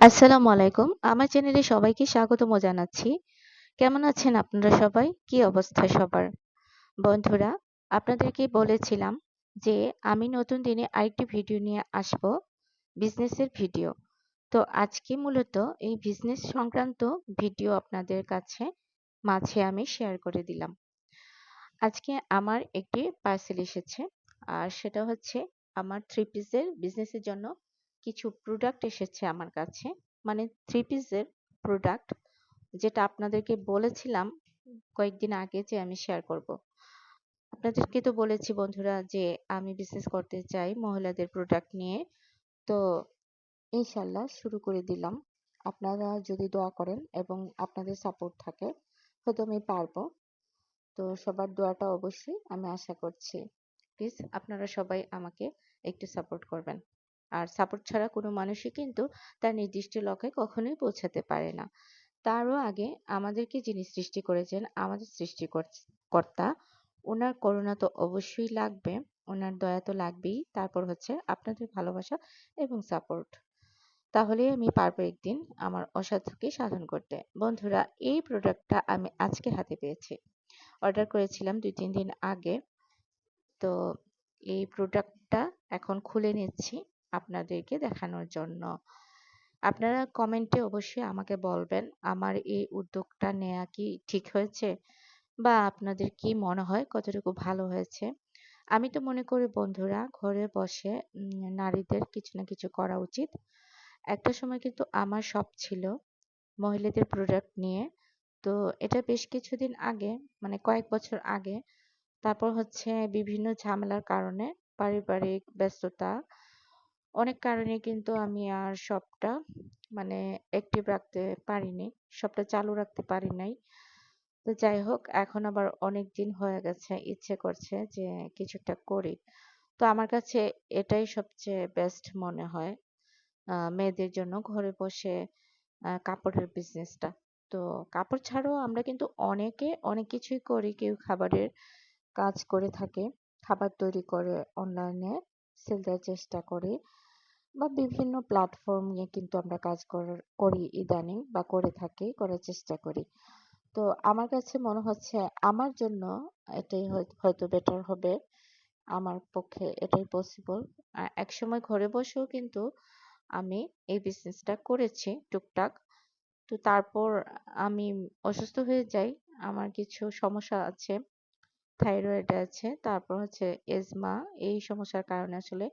আসসালামু আলাইকুম। আমার চ্যানেলে সবাইকে স্বাগতম জানাচ্ছি। কেমন আছেন আপনারা সবাই? কি অবস্থা সবার? বন্ধুরা, আপনাদেরকে বলেছিলাম যে আমি নতুন দিনে আরেকটি ভিডিও নিয়ে আসব, বিজনেসের ভিডিও। তো আজকে মূলত এই বিজনেস সংক্রান্ত ভিডিও আপনাদের কাছে মাঝে আমি শেয়ার করে দিলাম। আজকে আমার একটি পার্সেল এসেছে আর সেটা হচ্ছে আমার থ্রি পিসের বিজনেসের জন্য কিছু প্রোডাক্ট এসেছে আমার কাছে। মানে থ্রি পিসের প্রোডাক্ট যেটা আপনাদেরকে বলেছিলাম কয়েকদিন আগে যে আমি শেয়ার করব। আপনাদেরকে তো বলেছি বন্ধুরা যে আমি বিজনেস করতে চাই মহিলাদের প্রোডাক্ট নিয়ে। তো ইনশাল্লাহ শুরু করে দিলাম। আপনারা যদি দোয়া করেন এবং আপনাদের সাপোর্ট থাকে, হয়তো আমি পারব। তো সবার দোয়াটা অবশ্যই আমি আশা করছি। প্লিজ আপনারা সবাই আমাকে একটু সাপোর্ট করবেন। আর সাপোর্ট ছাড়া কোনো মানুষই কিন্তু তার নির্দিষ্ট লক্ষ্যে কখনোই পৌঁছাতে পারে না। তারও আগে আমাদেরকে যিনি সৃষ্টি করেছেন, আমাদের সৃষ্টিকর্তা, ওনার করুণা তো অবশ্যই লাগবে, ওনার দয়া তো লাগবেই। তারপর হচ্ছে আপনাদের ভালোবাসা এবং সাপোর্ট তাহলে আমি পারব একদিন আমার অসাধ্যকে সাধন করতে। বন্ধুরা, এই প্রোডাক্টটা আমি আজকে হাতে পেয়েছি। অর্ডার করেছিলাম দুই, তিন দিন আগে। তো এই প্রোডাক্টটা এখন খুলে নিচ্ছি। আপনাদেরকে দেখানোর জন্য। আপনারা কমেন্টে অবশ্যই আমাকে বলবেন, আমার এই উদ্যোগটা নেওয়া কি ঠিক হয়েছে? বা আপনাদের কি মনে হয় কতটুকু ভালো হয়েছে? আমি তো মনে করি বন্ধুরা, ঘরে বসে নারীদের কিছু না কিছু করা উচিত। একটা সময় কিন্তু আমার শখ ছিল মহিলাদের প্রোডাক্ট নিয়ে। তো এটা বেশ কিছুদিন আগে মানে কয়েক বছর আগে, তারপর হচ্ছে বিভিন্ন ঝামেলার কারণে পারিবারিক ব্যস্ততা অনেক কারণে কিন্তু আমি আর শপটা মানে অ্যাক্টিভ রাখতে পারিনি শপটা চালু রাখতে পারি নাই। তো যাই হোক, এখন আবার অনেক দিন হয়ে গেছে, ইচ্ছে করছে যে কিছু একটা করি। তো আমার কাছে এটাই সবচেয়ে বেস্ট মনে হয় মেয়েদের জন্য ঘরে বসে কাপড়ের বিজনেসটা তো কাপড় ছাড়াও আমরা কিন্তু অনেকে অনেক কিছুই করি, কেউ খাবারের কাজ করে থাকে, খাবার তৈরি করে অনলাইনে সেল দেওয়ার চেষ্টা করে বা বিভিন্ন প্ল্যাটফর্ম নিয়ে কিন্তু আমরা কাজ করি ইদানিং বা করে থাকি, করার চেষ্টা করি। তো আমার কাছে মনে হচ্ছে আমার জন্য এটাই হয়তো বেটার হবে। আমার পক্ষে এটাই পসিবল এক সময় ঘরে বসেও কিন্তু আমি এই বিজনেসটা করেছি টুকটাক। তো তারপর আমি অসুস্থ হয়ে যাই, আমার কিছু সমস্যা আছে। থাইরয়েড আছে, তারপর হচ্ছে এজমা, এই সমস্যার কারণে আসলে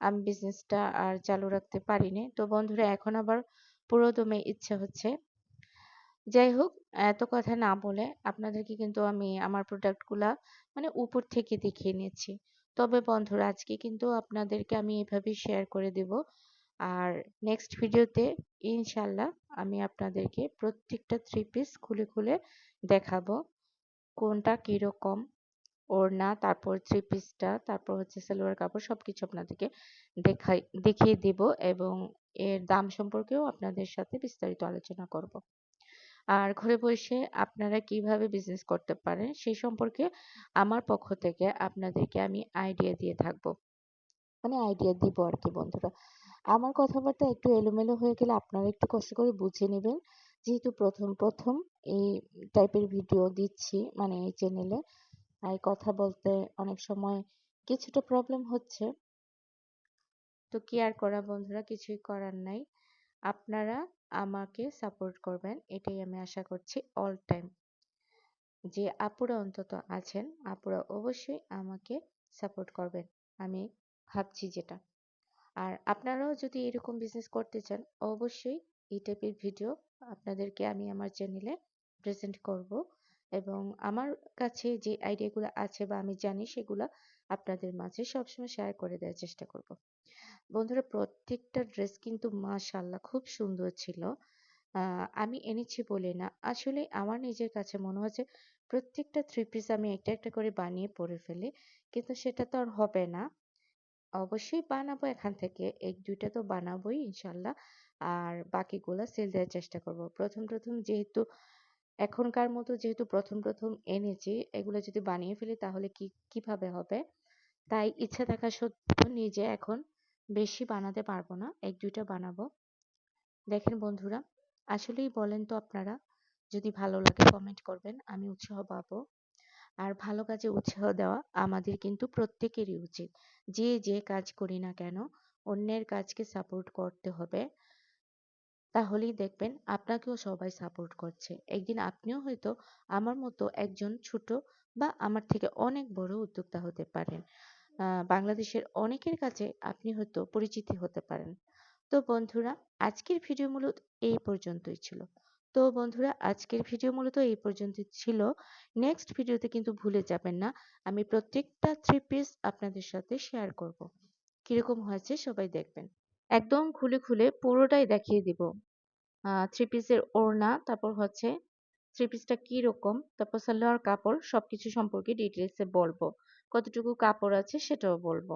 আমি বিজনেসটা আর চালু রাখতে পারিনি। তো বন্ধুরা, এখন আবার পুরোদমে ইচ্ছে হচ্ছে। যাই হোক, এত কথা না বলে আপনাদেরকে কিন্তু আমি আমার প্রোডাক্টগুলা মানে উপর থেকে দেখিয়ে নিচ্ছি। তবে বন্ধুরা, আজকে কিন্তু আপনাদেরকে আমি এভাবেই শেয়ার করে দেব। আর নেক্সট ভিডিওতে ইনশাল্লাহ আমি আপনাদেরকে প্রত্যেকটা থ্রি পিস খুলে খুলে দেখাবো। কোনটা কীরকম ওড়না, তারপর থ্রি পিসটা তারপর হচ্ছে সালোয়ার কাপড় সব সবকিছু আপনাদেরকে দেখাই, দেখিয়ে দিব এবং এর দাম সম্পর্কেও আপনাদের সাথে বিস্তারিত আলোচনা করব। আর ঘরে বসে আপনারা কীভাবে বিজনেস করতে পারেন সেই সম্পর্কে আমার পক্ষ থেকে আপনাদেরকে আমি আইডিয়া দিয়ে থাকব। মানে আইডিয়া দিব আর কি বন্ধুরা। আমার কথাবার্তা একটু এলোমেলো হয়ে গেলে আপনারা একটু কষ্ট করে বুঝে নেবেন। যেহেতু প্রথম প্রথম এই টাইপের ভিডিও দিচ্ছি মানে এই চ্যানেলে তাই কথা বলতে অনেক সময় কিছুটা প্রবলেম হচ্ছে। তো কি আর করা বন্ধুরা কিছুই করার নাই। আপনারা আমাকে সাপোর্ট করবেন, এটাই আমি আশা করছি অল টাইম যে আপুরা অন্তত আছেন, আপুরা অবশ্যই আমাকে সাপোর্ট করবেন, আমি ভাবছি যেটা। আর আপনারাও যদি এরকম বিজনেস করতে চান, অবশ্যই এই টাইপের ভিডিও আপনাদেরকে আমি আমার চ্যানেলে প্রেজেন্ট করব এবং আমার কাছে যে আইডিয়াগুলো আছে বা আমি জানি সেগুলো আপনাদের মাঝে সবসময় শেয়ার করে দেওয়ার চেষ্টা করব। বন্ধুরা, প্রত্যেকটা ড্রেস কিন্তু মাশাল্লাহ খুব সুন্দর ছিল। আমি এনেছি বলে না। আসলে আমার নিজের কাছে মনে হচ্ছে প্রত্যেকটা থ্রি পিস আমি একটা একটা করে বানিয়ে পরে ফেলি, কিন্তু সেটা তো আর হবে না। অবশ্যই বানাবো এখান থেকে, এক দুইটা তো বানাবোই ইনশাল্লাহ আর বাকিগুলো সেল দেওয়ার চেষ্টা করব। প্রথম প্রথম যেহেতু এখনকার মতো যেহেতু প্রথম প্রথম এনেছি, এগুলো যদি বানিয়ে ফেলি তাহলে কি, কীভাবে হবে? তাই ইচ্ছা থাকা সত্ত্বেও নিজে এখন বেশি বানাতে পারব না, এক, দুইটা বানাবো। দেখেন বন্ধুরা, আসলেই বলেন তো আপনারা, যদি ভালো লাগে কমেন্ট করবেন, আমি উৎসাহ পাবো। আর ভালো কাজে উৎসাহ দেওয়া আমাদের কিন্তু প্রত্যেকেরই উচিত। যে যে কাজ করি না কেন, অন্যের কাজকে সাপোর্ট করতে হবে। তাহলেই দেখবেন আপনাকেও সবাই সাপোর্ট করছে। একদিন আপনিও হয়তো আমার মতো একজন ছোট বা আমার থেকে অনেক বড় উদ্যোক্তা হতে পারেন। বাংলাদেশের অনেকের কাছে আপনি হয়তো পরিচিতি হতে পারেন। তো বন্ধুরা, আজকের ভিডিও মূলত এই পর্যন্তই ছিল। তো বন্ধুরা, আজকের ভিডিও মূলত এই পর্যন্ত ছিল। নেক্সট ভিডিওতে কিন্তু ভুলে যাবেন না। আমি প্রত্যেকটা থ্রি পিস আপনাদের সাথে শেয়ার করব। কীরকম হয়েছে সবাই দেখবেন। একদম খুলে খুলে পুরোটাই দেখিয়ে দিব। থ্রি পিসের ওড়না, তারপর হচ্ছে থ্রি পিসটা কীরকম তারপর সালোয়ার কাপড় সব কিছু সম্পর্কে ডিটেলসে বলব। কতটুকু কাপড় আছে সেটাও বলব।